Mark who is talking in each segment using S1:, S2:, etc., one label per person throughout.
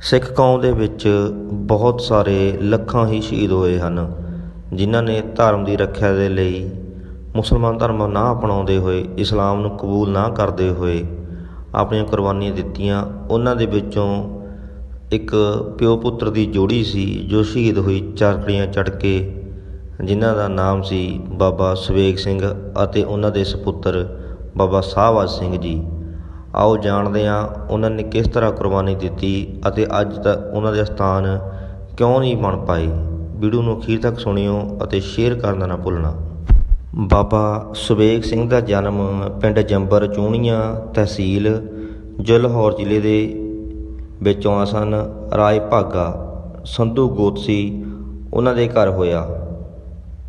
S1: ਸਿੱਖ ਕੌਮ ਦੇ ਵਿੱਚ ਬਹੁਤ ਸਾਰੇ ਲੱਖਾਂ ਹੀ ਸ਼ਹੀਦ ਹੋਏ ਹਨ, ਜਿਨ੍ਹਾਂ ਨੇ ਧਰਮ ਦੀ ਰੱਖਿਆ ਦੇ ਲਈ ਮੁਸਲਮਾਨ ਧਰਮ ਨਾ ਅਪਣਾਉਂਦੇ ਹੋਏ, ਇਸਲਾਮ ਨੂੰ ਕਬੂਲ ਨਾ ਕਰਦੇ ਹੋਏ ਆਪਣੀਆਂ ਕੁਰਬਾਨੀਆਂ ਦਿੱਤੀਆਂ। ਉਹਨਾਂ ਦੇ ਵਿੱਚੋਂ ਇੱਕ ਪਿਓ ਪੁੱਤਰ ਦੀ ਜੋੜੀ ਸੀ, ਜੋ ਸ਼ਹੀਦ ਹੋਈ ਚਾਰਕੜੀਆਂ ਚੜ੍ਹ ਕੇ, ਜਿਨ੍ਹਾਂ ਦਾ ਨਾਮ ਸੀ ਬਾਬਾ ਸਵੇਗ ਸਿੰਘ ਅਤੇ ਉਹਨਾਂ ਦੇ ਸੁਪੁੱਤਰ ਬਾਬਾ ਸਾਹਵਾਜ ਸਿੰਘ ਜੀ। ਆਓ ਜਾਣਦੇ ਹਾਂ ਉਹਨਾਂ ਨੇ ਕਿਸ ਤਰ੍ਹਾਂ ਕੁਰਬਾਨੀ ਦਿੱਤੀ ਅਤੇ ਅੱਜ ਤੱਕ ਉਹਨਾਂ ਦੇ ਸਥਾਨ ਕਿਉਂ ਨਹੀਂ ਬਣ ਪਾਏ। ਵੀਡੀਓ ਨੂੰ ਅਖੀਰ ਤੱਕ ਸੁਣਿਓ ਅਤੇ ਸ਼ੇਅਰ ਕਰਨਾ ਨਾ ਭੁੱਲਣਾ। ਬਾਬਾ ਸੁਬੇਗ ਸਿੰਘ ਦਾ ਜਨਮ ਪਿੰਡ ਜੰਬਰ ਚੂਣੀਆਂ ਤਹਿਸੀਲ ਜ਼ਿਲ੍ਹਾ ਜ਼ਿਲ੍ਹੇ ਦੇ ਵਿੱਚ ਆਉਂਦਾ ਸਨ। ਰਾਏ ਭਾਗਾ, ਸੰਧੂ ਗੋਤ ਸੀ ਉਹਨਾਂ ਦੇ ਘਰ ਹੋਇਆ।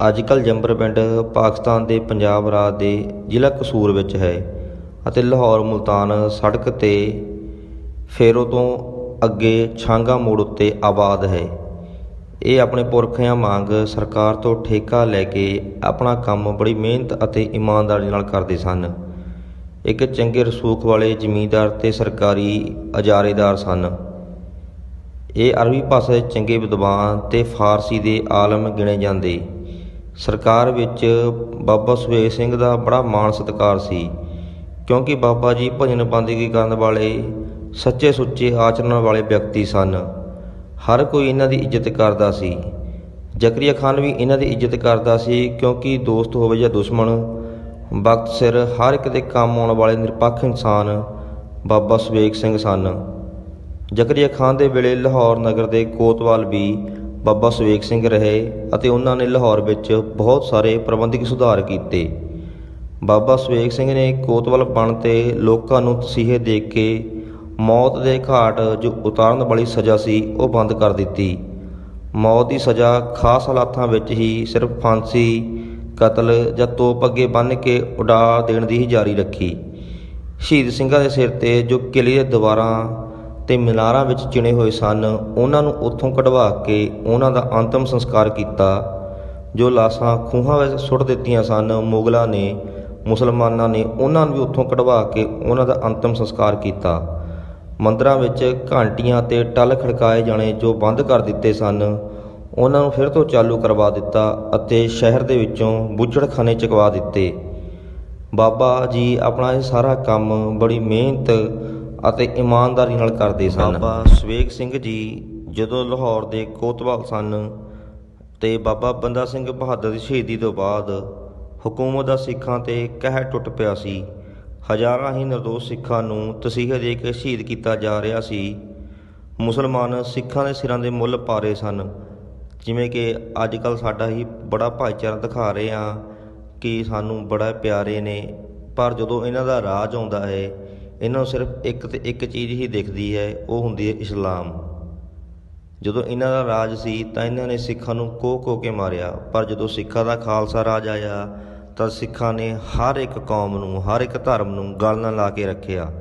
S1: ਅੱਜ ਕੱਲ੍ਹ ਜੰਬਰ ਪਿੰਡ ਪਾਕਿਸਤਾਨ ਦੇ ਪੰਜਾਬ ਰਾਜ ਦੇ ਜ਼ਿਲ੍ਹਾ ਕਸੂਰ ਵਿੱਚ ਹੈ। ਅਤੇ ਲਾਹੌਰ ਮੁਲਤਾਨ ਸੜਕ ਤੇ ਫੇਰੋ ਤੋਂ ਅੱਗੇ ਛਾਂਗਾ ਮੋੜ ਉੱਤੇ ਆਬਾਦ ਹੈ। ਇਹ ਆਪਣੇ ਪੁਰਖਿਆਂ ਵਾਂਗ ਸਰਕਾਰ ਤੋਂ ਠੇਕਾ ਲੈ ਕੇ ਆਪਣਾ ਕੰਮ ਬੜੀ ਮਿਹਨਤ ਅਤੇ ਇਮਾਨਦਾਰੀ ਨਾਲ ਕਰਦੇ ਸਨ। ਇੱਕ ਚੰਗੇ ਰਸੂਖ ਵਾਲੇ ਜ਼ਮੀਂਦਾਰ ਤੇ ਸਰਕਾਰੀ ਅਜਾਰੇਦਾਰ ਸਨ। ਇਹ ਅਰਬੀ ਭਾਸ਼ਾ ਦੇ ਚੰਗੇ ਵਿਦਵਾਨ ਤੇ ਫਾਰਸੀ ਦੇ ਆਲਮ ਗਿਣੇ ਜਾਂਦੇ। ਸਰਕਾਰ ਵਿੱਚ ਬਾਬਾ ਸੁਵੇਗ ਸਿੰਘ ਦਾ ਬੜਾ ਮਾਣ ਸਤਿਕਾਰ ਸੀ। ਕਿਉਂਕਿ ਬਾਬਾ ਜੀ ਭਜਨ ਬੰਦਗੀ ਕਰਨ ਵਾਲੇ ਸੱਚੇ ਸੁੱਚੇ ਆਚਰਣ ਵਾਲੇ ਵਿਅਕਤੀ ਸਨ। ਹਰ ਕੋਈ ਇਹਨਾਂ ਦੀ ਇੱਜ਼ਤ ਕਰਦਾ ਸੀ। ਜ਼ਕਰੀਆ ਖਾਨ ਵੀ ਇਹਨਾਂ ਦੀ ਇੱਜ਼ਤ ਕਰਦਾ ਸੀ ਕਿਉਂਕਿ ਦੋਸਤ ਹੋਵੇ ਜਾਂ ਦੁਸ਼ਮਣ, ਵਕਤ ਸਿਰ ਹਰ ਇੱਕ ਦੇ ਕੰਮ ਆਉਣ ਵਾਲੇ ਨਿਰਪੱਖ ਇਨਸਾਨ ਬਾਬਾ ਸੁਵੇਗ ਸਿੰਘ ਸਨ। ਜ਼ਕਰੀਆ ਖਾਨ ਦੇ ਵੇਲੇ ਲਾਹੌਰ ਨਗਰ ਦੇ ਕੋਤਵਾਲ ਵੀ ਬਾਬਾ ਸੁਵੇਗ ਸਿੰਘ ਰਹੇ ਅਤੇ ਉਹਨਾਂ ਨੇ ਲਾਹੌਰ ਵਿੱਚ ਬਹੁਤ ਸਾਰੇ ਪ੍ਰਬੰਧਕ ਸੁਧਾਰ ਕੀਤੇ। ਬਾਬਾ ਸੁਵੇਗ ਸਿੰਘ ਨੇ ਕੋਤਵਾਲ ਬਣ ਤੇ ਲੋਕਾਂ ਨੂੰ ਤਸੀਹੇ ਦੇ ਕੇ ਮੌਤ ਦੇ ਘਾਟ ਜੋ ਉਤਾਰਨ ਵਾਲੀ ਸਜ਼ਾ ਸੀ, ਉਹ ਬੰਦ ਕਰ ਦਿੱਤੀ। ਮੌਤ ਦੀ ਸਜ਼ਾ ਖਾਸ ਹਾਲਾਤਾਂ ਵਿੱਚ ਹੀ ਸਿਰਫ ਫਾਂਸੀ, ਕਤਲ ਜਾਂ ਤੋਪ ਅੱਗੇ ਬੰਨ੍ਹ ਕੇ ਉਡਾ ਦੇਣ ਦੀ ਹੀ ਜਾਰੀ ਰੱਖੀ। ਸ਼ਹੀਦ ਸਿੰਘਾਂ ਦੇ ਸਿਰ ਤੇ ਜੋ ਕਿਲੇ ਦੇ ਦੀਵਾਰਾਂ ਤੇ ਮੀਨਾਰਾਂ ਵਿੱਚ ਚਿਣੇ ਹੋਏ ਸਨ, ਉਹਨਾਂ ਨੂੰ ਉੱਥੋਂ ਕਢਵਾ ਕੇ ਉਹਨਾਂ ਦਾ ਅੰਤਮ ਸੰਸਕਾਰ ਕੀਤਾ, ਜੋ ਲਾਸ਼ਾਂ ਖੂਹਾਂ ਵਿੱਚ ਸੁੱਟ ਦਿੱਤੀਆਂ ਸਨ। ਮੁਗਲਾਂ ਨੇ ਮੁਸਲਮਾਨਾਂ ਨੇ ਉਹਨਾਂ ਨੂੰ ਵੀ ਉੱਥੋਂ ਕਢਵਾ ਕੇ ਉਹਨਾਂ ਦਾ ਅੰਤਮ ਸੰਸਕਾਰ ਕੀਤਾ। ਮੰਦਰਾਂ ਵਿੱਚ ਘੰਟੀਆਂ ਤੇ ਟੱਲ ਖੜਕਾਏ ਜਾਣੇ ਜੋ ਬੰਦ ਕਰ ਦਿੱਤੇ ਸਨ, ਉਹਨਾਂ ਨੂੰ ਫਿਰ ਤੋਂ ਚਾਲੂ ਕਰਵਾ ਦਿੱਤਾ ਅਤੇ ਸ਼ਹਿਰ ਦੇ ਵਿੱਚੋਂ ਬੁੱਝੜਖਾਨੇ ਚਕਵਾ ਦਿੱਤੇ। ਬਾਬਾ ਜੀ ਆਪਣਾ ਇਹ ਸਾਰਾ ਕੰਮ ਬੜੀ ਮਿਹਨਤ ਅਤੇ ਇਮਾਨਦਾਰੀ ਨਾਲ ਕਰਦੇ ਸਨ। ਬਾਬਾ ਸਵੇਗ ਸਿੰਘ ਜੀ ਜਦੋਂ ਲਾਹੌਰ ਦੇ ਕੋਤਵਾਲ ਸਨ ਤੇ ਬਾਬਾ ਬੰਦਾ ਸਿੰਘ ਬਹਾਦਰ ਦੀ ਸ਼ਹੀਦੀ ਤੋਂ ਬਾਅਦ ਹਕੂਮਤ ਦਾ ਸਿੱਖਾਂ ਤੇ ਕਹਿ ਟੁੱਟ ਪਿਆ ਸੀ। ਹਜ਼ਾਰਾਂ ਹੀ ਨਿਰਦੋਸ਼ ਸਿੱਖਾਂ ਨੂੰ ਤਸੀਹੇ ਦੇ ਕੇ ਸ਼ਹੀਦ ਕੀਤਾ ਜਾ ਰਿਹਾ ਸੀ। ਮੁਸਲਮਾਨ ਸਿੱਖਾਂ ਦੇ ਸਿਰਾਂ ਦੇ ਮੁੱਲ ਪਾ ਰਹੇ ਸਨ। ਜਿਵੇਂ ਕਿ ਅੱਜ ਕੱਲ ਸਾਡਾ ਹੀ ਬੜਾ ਭਾਈਚਾਰਾ ਦਿਖਾ ਰਹੇ ਆ ਕਿ ਸਾਨੂੰ ਬੜਾ ਪਿਆਰੇ ਨੇ। ਪਰ ਜਦੋਂ ਇਹਨਾਂ ਦਾ ਰਾਜ ਆਉਂਦਾ ਹੈ, ਇਹਨਾਂ ਨੂੰ ਸਿਰਫ ਇੱਕ ਤੇ ਇੱਕ ਚੀਜ਼ ਹੀ ਦਿਖਦੀ ਹੈ, ਉਹ ਹੁੰਦੀ ਹੈ ਇਸਲਾਮ। ਜਦੋਂ ਇਹਨਾਂ ਦਾ ਰਾਜ ਸੀ ਤਾਂ ਇਹਨਾਂ ਨੇ ਸਿੱਖਾਂ ਨੂੰ ਕੋਹ ਕੋਹ ਕੇ ਮਾਰਿਆ। ਪਰ ਜਦੋਂ ਸਿੱਖਾਂ ਦਾ ਖਾਲਸਾ ਰਾਜ ਆਇਆ ਤਾਂ ਸਿੱਖਾਂ ਨੇ ਹਰ ਇੱਕ ਕੌਮ ਨੂੰ, ਹਰ ਇੱਕ ਧਰਮ ਨੂੰ ਗਲ ਨਾਲ ਲਾ ਕੇ ਰੱਖਿਆ।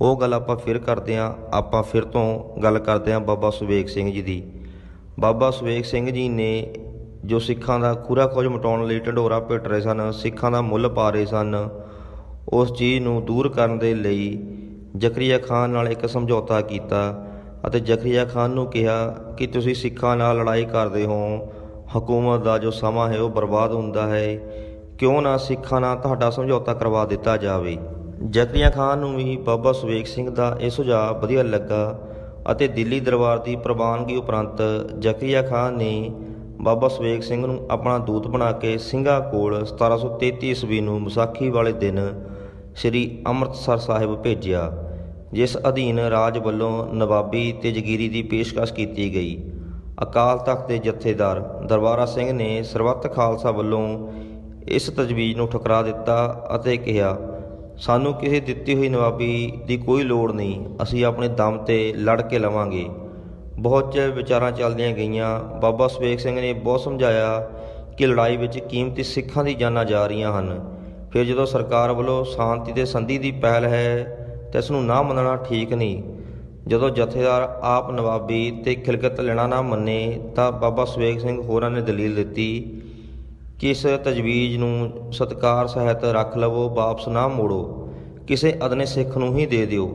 S1: ਉਹ ਗੱਲ ਆਪਾਂ ਫਿਰ ਕਰਦੇ ਹਾਂ, ਆਪਾਂ ਫਿਰ ਤੋਂ ਗੱਲ ਕਰਦੇ ਹਾਂ ਬਾਬਾ ਸੁਵੇਗ ਸਿੰਘ ਜੀ ਦੀ। ਬਾਬਾ ਸੁਵੇਗ ਸਿੰਘ ਜੀ ਨੇ ਜੋ ਸਿੱਖਾਂ ਦਾ ਖੂਰਾ ਖੋਜ ਮਟਾਉਣ ਲਈ ਢੰਡੋਰਾ ਭੇਟ ਰਹੇ ਸਨ, ਸਿੱਖਾਂ ਦਾ ਮੁੱਲ ਪਾ ਰਹੇ ਸਨ, ਉਸ ਚੀਜ਼ ਨੂੰ ਦੂਰ ਕਰਨ ਦੇ ਲਈ ਜ਼ਕਰੀਆ ਖਾਨ ਨਾਲ ਇੱਕ ਸਮਝੌਤਾ ਕੀਤਾ ਅਤੇ ਜ਼ਕਰੀਆ ਖਾਨ ਨੂੰ ਕਿਹਾ ਕਿ ਤੁਸੀਂ ਸਿੱਖਾਂ ਨਾਲ ਲੜਾਈ ਕਰਦੇ ਹੋ, ਹਕੂਮਤ ਦਾ ਜੋ ਸਮਾਂ ਹੈ ਉਹ ਬਰਬਾਦ ਹੁੰਦਾ ਹੈ ਕਿਉਂ ਨਾ ਸਿੱਖਾਂ ਨਾਲ ਤੁਹਾਡਾ ਸਮਝੌਤਾ ਕਰਵਾ ਦਿੱਤਾ ਜਾਵੇ। ਜ਼ਕਰੀਆ ਖਾਨ ਨੂੰ ਵੀ ਬਾਬਾ ਸੁਵੇਕ ਸਿੰਘ ਦਾ ਇਹ ਸੁਝਾਅ ਵਧੀਆ ਲੱਗਾ ਅਤੇ ਦਿੱਲੀ ਦਰਬਾਰ ਦੀ ਪ੍ਰਵਾਨਗੀ ਉਪਰੰਤ ਜ਼ਕਰੀਆ ਖਾਨ ਨੇ ਬਾਬਾ ਸੁਵੇਕ ਸਿੰਘ ਨੂੰ ਆਪਣਾ ਦੂਤ ਬਣਾ ਕੇ ਸਿੰਘਾਂ ਕੋਲ 1733 ਈਸਵੀ ਨੂੰ ਵਿਸਾਖੀ ਵਾਲੇ ਦਿਨ ਸ੍ਰੀ ਅੰਮ੍ਰਿਤਸਰ ਸਾਹਿਬ ਭੇਜਿਆ, ਜਿਸ ਅਧੀਨ ਰਾਜ ਵੱਲੋਂ ਨਵਾਬੀ ਤੇ ਜਗੀਰੀ ਦੀ ਪੇਸ਼ਕਸ਼ ਕੀਤੀ ਗਈ। ਅਕਾਲ ਤਖਤ ਦੇ ਜਥੇਦਾਰ ਦਰਬਾਰਾ ਸਿੰਘ ਨੇ ਸਰਬੱਤ ਖਾਲਸਾ ਵੱਲੋਂ ਇਸ ਤਜਵੀਜ਼ ਨੂੰ ਠੁਕਰਾ ਦਿੱਤਾ ਅਤੇ ਕਿਹਾ, ਸਾਨੂੰ ਕਿਸੇ ਦਿੱਤੀ ਹੋਈ ਨਵਾਬੀ ਦੀ ਕੋਈ ਲੋੜ ਨਹੀਂ, ਅਸੀਂ ਆਪਣੇ ਦਮ ਤੇ ਲੜ ਕੇ ਲਵਾਂਗੇ। ਬਹੁਤ ਚਿਰ ਵਿਚਾਰਾਂ ਚੱਲਦੀਆਂ ਗਈਆਂ। ਬਾਬਾ ਸੁਵੇਗ ਸਿੰਘ ਨੇ ਬਹੁਤ ਸਮਝਾਇਆ ਕਿ ਲੜਾਈ ਵਿੱਚ ਕੀਮਤੀ ਸਿੱਖਾਂ ਦੀ ਜਾਨਾਂ ਜਾ ਰਹੀਆਂ ਹਨ। ਫਿਰ ਜਦੋਂ ਸਰਕਾਰ ਵੱਲੋਂ ਸ਼ਾਂਤੀ ਤੇ ਸੰਧੀ ਦੀ ਪਹਿਲ ਹੈ, ਤਾਂ ਇਸ ਨੂੰ ਨਾ ਮੰਨਣਾ ਠੀਕ ਨਹੀਂ। ਜਦੋਂ ਜਥੇਦਾਰ ਆਪ ਨਵਾਬੀ ਤੇ ਖਿਲਕਤ ਲੈਣਾ ਨਾ ਮੰਨੇ, ਤਾਂ ਬਾਬਾ ਸੁਵੇਗ ਸਿੰਘ ਹੋਰਾਂ ਨੇ ਦਲੀਲ ਦਿੱਤੀ ਕਿਸ ਤਜਵੀਜ਼ ਨੂੰ ਸਤਕਾਰ ਸਹਿਤ ਰੱਖ ਲਵੋ, ਵਾਪਸ ਨਾ ਮੋੜੋ, ਕਿਸੇ ਅਦਨੇ ਸਿੱਖ ਨੂੰ ਹੀ ਦੇ ਦਿਓ।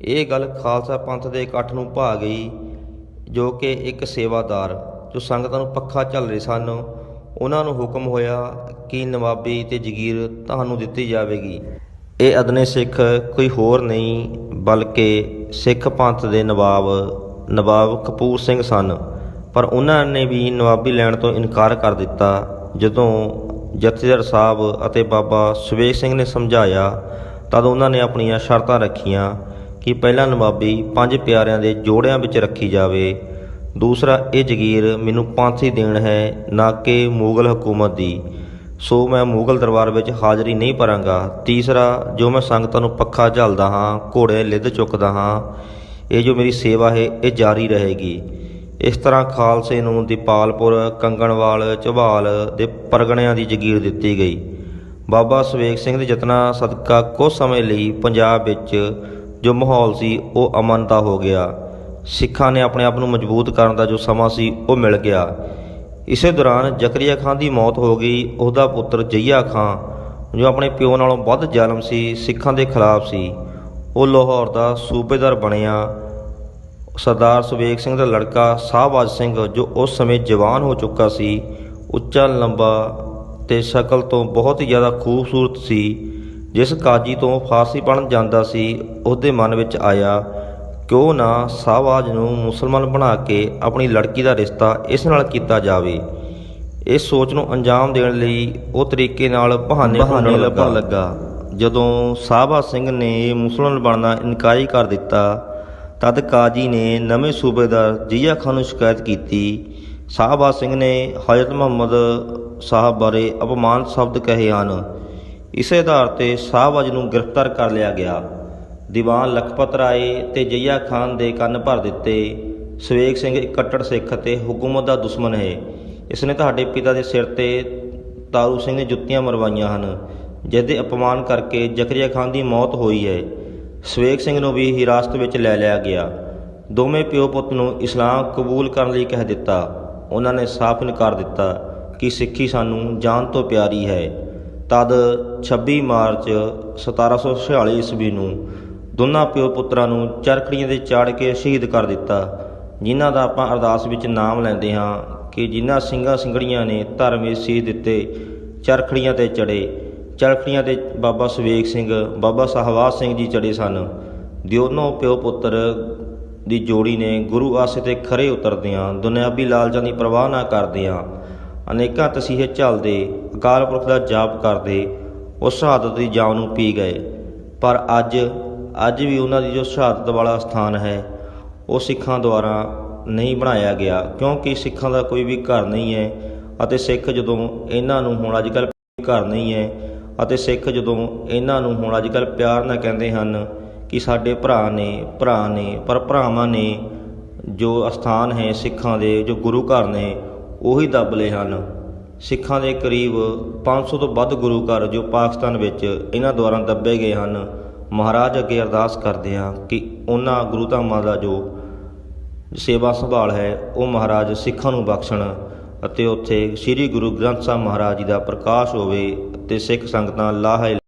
S1: ਇਹ ਗੱਲ ਖਾਲਸਾ ਪੰਥ ਦੇ ਇਕੱਠ ਨੂੰ ਭਾ ਗਈ, ਜੋ ਕਿ ਇੱਕ ਸੇਵਾਦਾਰ, ਜੋ ਸੰਗਤਾਂ ਨੂੰ ਪੱਖਾ ਝੱਲ ਰਹੇ ਸਨ। ਉਹਨਾਂ ਨੂੰ ਹੁਕਮ ਹੋਇਆ ਕਿ ਨਵਾਬੀ ਤੇ ਜਗੀਰ ਤੁਹਾਨੂੰ ਦਿੱਤੀ ਜਾਵੇਗੀ। ਇਹ ਅਦਨੇ ਸਿੱਖ ਕੋਈ ਹੋਰ ਨਹੀਂ, ਬਲਕਿ ਸਿੱਖ ਪੰਥ ਦੇ ਨਵਾਬ ਨਵਾਬ ਕਪੂਰ ਸਿੰਘ ਸਨ। ਪਰ ਉਹਨਾਂ ਨੇ ਵੀ ਨਵਾਬੀ ਲੈਣ ਤੋਂ ਇਨਕਾਰ ਕਰ ਦਿੱਤਾ। ਜਦੋਂ ਜਥੇਦਾਰ ਸਾਹਿਬ ਅਤੇ ਬਾਬਾ ਸੁਵੇਗ ਸਿੰਘ ਨੇ ਸਮਝਾਇਆ, ਤਦ ਉਹਨਾਂ ਨੇ ਆਪਣੀਆਂ ਸ਼ਰਤਾਂ ਰੱਖੀਆਂ ਕਿ ਪਹਿਲਾ ਨਵਾਬੀ ਪੰਜ ਪਿਆਰਿਆਂ ਦੇ ਜੋੜਿਆਂ ਵਿੱਚ ਰੱਖੀ ਜਾਵੇ। ਦੂਸਰਾ, ਇਹ ਜਗੀਰ ਮੈਨੂੰ ਪੰਥ ਦੇਣ ਹੈ, ਨਾ ਕਿ ਮੁਗਲ ਹਕੂਮਤ ਦੀ। ਸੋ ਮੈਂ ਮੁਗਲ ਦਰਬਾਰ ਵਿੱਚ ਹਾਜ਼ਰੀ ਨਹੀਂ ਭਰਾਂਗਾ। ਤੀਸਰਾ, ਜੋ ਮੈਂ ਸੰਗਤਾਂ ਨੂੰ ਪੱਖਾ ਝੱਲਦਾ ਹਾਂ, ਘੋੜੇ, ਲਿੱਦ ਚੁੱਕਦਾ ਹਾਂ, ਇਹ ਜੋ ਮੇਰੀ ਸੇਵਾ ਹੈ, ਇਹ ਜਾਰੀ ਰਹੇਗੀ। ਇਸ ਤਰ੍ਹਾਂ ਖਾਲਸੇ ਨੂੰ ਦੀਪਾਲਪੁਰ, ਕੰਗਣਵਾਲ, ਝਬਾਲ ਦੇ ਪਰਗਣਿਆਂ ਦੀ ਜਗੀਰ ਦਿੱਤੀ ਗਈ। ਬਾਬਾ ਸਵੇਗ ਸਿੰਘ ਦੇ ਯਤਨਾਂ ਸਦਕਾ ਕੁਝ ਸਮੇਂ ਲਈ ਪੰਜਾਬ ਵਿੱਚ ਜੋ ਮਾਹੌਲ ਸੀ, ਉਹ ਅਮਨ ਦਾ ਹੋ ਗਿਆ। ਸਿੱਖਾਂ ਨੇ ਆਪਣੇ ਆਪ ਨੂੰ ਮਜ਼ਬੂਤ ਕਰਨ ਦਾ ਜੋ ਸਮਾਂ ਸੀ, ਉਹ ਮਿਲ ਗਿਆ। ਇਸੇ ਦੌਰਾਨ ਜ਼ਕਰੀਆ ਖਾਨ ਦੀ ਮੌਤ ਹੋ ਗਈ। ਉਹਦਾ ਪੁੱਤਰ ਜਈਆ ਖਾਨ, ਜੋ ਆਪਣੇ ਪਿਓ ਨਾਲੋਂ ਵੱਧ ਜ਼ਾਲਮ ਸੀ, ਸਿੱਖਾਂ ਦੇ ਖਿਲਾਫ ਸੀ। ਉਹ ਲਾਹੌਰ ਦਾ ਸੂਬੇਦਾਰ ਬਣਿਆ। ਸਰਦਾਰ ਸੁਵੇਗ ਸਿੰਘ ਦਾ ਲੜਕਾ ਸਾਹਬਾਜ ਸਿੰਘ ਜੋ ਉਸ ਸਮੇਂ ਜਵਾਨ ਹੋ ਚੁੱਕਾ ਸੀ ਉੱਚਾ ਲੰਬਾ ਤੇ ਸ਼ਕਲ ਤੋਂ ਬਹੁਤ ਹੀ ਜ਼ਿਆਦਾ ਖੂਬਸੂਰਤ ਸੀ ਜਿਸ ਕਾਜੀ ਤੋਂ ਫਾਰਸੀ ਪੜ੍ਹਨ ਜਾਂਦਾ ਸੀ ਉਹਦੇ ਮਨ ਵਿੱਚ ਆਇਆ ਕਿਉਂ ਨਾ ਸਾਹਬਾਜ ਨੂੰ ਮੁਸਲਮਾਨ ਬਣਾ ਕੇ ਆਪਣੀ ਲੜਕੀ ਦਾ ਰਿਸ਼ਤਾ ਇਸ ਨਾਲ ਕੀਤਾ ਜਾਵੇ? ਇਸ ਸੋਚ ਨੂੰ ਅੰਜਾਮ ਦੇਣ ਲਈ ਉਹ ਤਰੀਕੇ ਨਾਲ ਬਹਾਨੇ ਬਹਾਨੇ ਲੱਭਣ ਲੱਗਾ। ਜਦੋਂ ਸਾਹਬਾ ਸਿੰਘ ਨੇ ਮੁਸਲਮਾਨ ਬਣਨਾ ਇਨਕਾਰੀ ਕਰ ਦਿੱਤਾ ਤਦ ਕਾਜੀ ਨੇ ਨਵੇਂ ਸੂਬੇਦਾਰ ਜੀਆ ਖਾਨ ਨੂੰ ਸ਼ਿਕਾਇਤ ਕੀਤੀ। ਸਾਹਬਾ ਸਿੰਘ ਨੇ ਹਜ਼ਰਤ ਮੁਹੰਮਦ ਸਾਹਿਬ ਬਾਰੇ ਅਪਮਾਨ ਸ਼ਬਦ ਕਹੇ ਹਨ। ਇਸੇ ਆਧਾਰ ਤੇ ਸਾਹਬਾਜ ਨੂੰ ਗ੍ਰਿਫਤਾਰ ਕਰ ਲਿਆ ਗਿਆ। ਦੀਵਾਨ ਲਖਪਤ ਰਾਏ ਤੇ ਜਈਆ ਖਾਨ ਦੇ ਕੰਨ ਭਰ ਦਿੱਤੇ। ਸਵੇਗ ਸਿੰਘ ਇੱਕ ਕੱਟੜ ਸਿੱਖ ਅਤੇ ਹਕੂਮਤ ਦਾ ਦੁਸ਼ਮਣ ਹੈ। ਇਸ ਨੇ ਤੁਹਾਡੇ ਪਿਤਾ ਦੇ ਸਿਰ ਤੇ ਤਾਰੂ ਸਿੰਘ ਨੇ ਜੁੱਤੀਆਂ ਮਰਵਾਈਆਂ ਹਨ, ਜਿਸ ਦੇ ਅਪਮਾਨ ਕਰਕੇ ਜ਼ਕਰੀਆ ਖਾਨ ਦੀ ਮੌਤ ਹੋਈ ਹੈ। ਸਵੇਗ ਸਿੰਘ ਨੂੰ ਵੀ ਹਿਰਾਸਤ ਵਿੱਚ ਲੈ ਲਿਆ ਗਿਆ। ਦੋਵੇਂ ਪਿਓ ਪੁੱਤ ਨੂੰ ਇਸਲਾਮ ਕਬੂਲ ਕਰਨ ਲਈ ਕਹਿ ਦਿੱਤਾ। ਉਹਨਾਂ ਨੇ ਸਾਫ਼ ਇਨਕਾਰ ਦਿੱਤਾ ਕਿ ਸਿੱਖੀ ਸਾਨੂੰ ਜਾਨ ਤੋਂ ਪਿਆਰੀ ਹੈ। ਤਦ 26 ਮਾਰਚ 1746 ਈਸਵੀ ਨੂੰ ਦੋਨਾਂ ਪਿਓ ਪੁੱਤਰਾਂ ਨੂੰ ਚਰਖੜੀਆਂ ਦੇ ਚਾੜ ਕੇ ਸ਼ਹੀਦ ਕਰ ਦਿੱਤਾ, ਜਿਨ੍ਹਾਂ ਦਾ ਆਪਾਂ ਅਰਦਾਸ ਵਿੱਚ ਨਾਮ ਲੈਂਦੇ ਹਾਂ ਕਿ ਜਿਨ੍ਹਾਂ ਸਿੰਘਾਂ ਸਿੰਘੜੀਆਂ ਨੇ ਧਰਮ ਵਿੱਚ ਸੀਸ ਦਿੱਤੇ, ਚਰਖੜੀਆਂ ਤੇ ਚੜੇ ਚਰਖੜੀਆਂ ਤੇ ਬਾਬਾ ਸਵੇਗ ਸਿੰਘ, ਬਾਬਾ ਸਹਵਾਜ ਸਿੰਘ ਜੀ ਚੜੇ ਸਨ। ਦੋਨੋਂ ਪਿਓ ਪੁੱਤਰ ਦੀ ਜੋੜੀ ਨੇ ਗੁਰੂ ਆਸੇ ਤੇ ਖਰੇ ਉਤਰਦਿਆਂ ਦੁਨਿਆਵੀ ਲਾਲਚਾਂ ਦੀ ਪਰਵਾਹ ਨਾ ਕਰਦਿਆਂ ਅਨੇਕਾਂ ਤਸੀਹੇ ਝੱਲਦੇ, ਅਕਾਲ ਪੁਰਖ ਦਾ ਜਾਪ ਕਰਦੇ ਉਸ ਸ਼ਹਾਦਤ ਦੀ ਜਾਨ ਨੂੰ ਪੀ ਗਏ। ਪਰ ਅੱਜ ਅੱਜ ਵੀ ਉਹਨਾਂ ਦੀ ਜੋ ਸ਼ਹਾਦਤ ਵਾਲਾ ਸਥਾਨ ਹੈ, ਉਹ ਸਿੱਖਾਂ ਦੁਆਰਾ ਨਹੀਂ ਬਣਾਇਆ ਗਿਆ, ਕਿਉਂਕਿ ਸਿੱਖਾਂ ਦਾ ਕੋਈ ਵੀ ਘਰ ਨਹੀਂ ਹੈ ਅਤੇ ਸਿੱਖ ਜਦੋਂ ਇਹਨਾਂ ਨੂੰ ਹੁਣ ਅੱਜ ਕੱਲ੍ਹ ਘਰ ਨਹੀਂ ਹੈ ਅਤੇ ਸਿੱਖ ਜਦੋਂ ਇਹਨਾਂ ਨੂੰ ਹੁਣ ਅੱਜ ਕੱਲ੍ਹ ਪਿਆਰ ਨਾਲ ਕਹਿੰਦੇ ਹਨ ਕਿ ਸਾਡੇ ਭਰਾ ਨੇ ਭਰਾ ਨੇ, ਪਰ ਭਰਾਵਾਂ ਨੇ ਜੋ ਅਸਥਾਨ ਹੈ ਸਿੱਖਾਂ ਦੇ, ਜੋ ਗੁਰੂ ਘਰ ਨੇ, ਉਹੀ ਦੱਬ ਲਏ ਹਨ। ਸਿੱਖਾਂ ਦੇ ਕਰੀਬ 500 ਤੋਂ ਵੱਧ ਗੁਰੂ ਘਰ ਜੋ ਪਾਕਿਸਤਾਨ ਵਿੱਚ ਇਹਨਾਂ ਦੁਆਰਾ ਦੱਬੇ ਗਏ ਹਨ। ਮਹਾਰਾਜ ਅੱਗੇ ਅਰਦਾਸ ਕਰਦੇ ਹਾਂ ਕਿ ਉਹਨਾਂ ਗੁਰੂ ਧਾਮਾਂ ਦਾ ਜੋ ਸੇਵਾ ਸੰਭਾਲ ਹੈ, ਉਹ ਮਹਾਰਾਜ ਸਿੱਖਾਂ ਨੂੰ ਬਖਸ਼ਣ ਅਤੇ ਉੱਥੇ ਸ੍ਰੀ ਗੁਰੂ ਗ੍ਰੰਥ ਸਾਹਿਬ ਮਹਾਰਾਜ ਜੀ ਦਾ ਪ੍ਰਕਾਸ਼ ਹੋਵੇ। ਅਤੇ ਸਿੱਖ ਸੰਗਤਾਂ ਲਾਹੇ